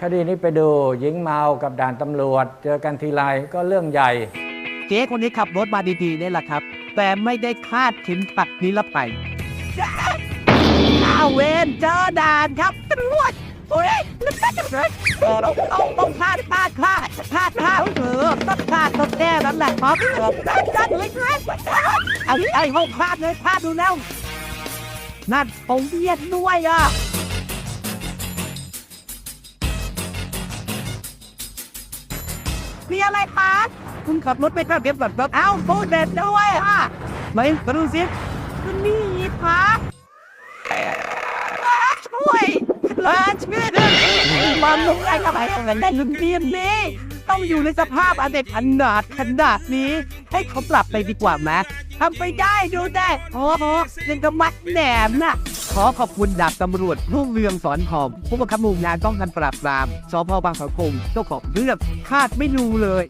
คดีนี้ไปดูหญิงเมากับด่านตำรวจ เจอกันทีไรก็เรื่องใหญ่ เจ๊คนนี้ขับรถมาดีๆนี่แหละครับ แต่ไม่ได้คาดเข็มขัดนิรภัยอ้าวเวนเจอด่านครับตำรวจโอ้ยต้องต้องต้องพลาดพลาดพลาดพลาดพลาดเออต้องพลาดต้องแก้นั้นแหละครับจัดเลยครับไอ้ไอ้ห้องพลาดเลยพลาดดูแล้วนั่นผมเวียนด้วยอะ มีอะไรคะคุณขับรถไม่กล้าเบียบแบบแบบเอ้าพูดเด็ดด้วยอะไม่มาดูสิคุณนี่คะช่วยเออช่วยด้วยมันลงอะไรกับอะไรกันได้ลุงเบียนนี่ต้องอยู่ในสภาพอันเด็ดขนาดขนาดนี้ ให้เขาปรับไปดีกว่าไหมทำไปได้ดูได้โอ้โหยังกระมัดแหนมน่ะ ขอขอบคุณดาบตำรวจรุ่งเรืองสอนหอมผู้บังคับหมู่งานป้องกันปราบปรามสพบางสาวคงเจ้าของเรื่องคาดไม่รู้เลย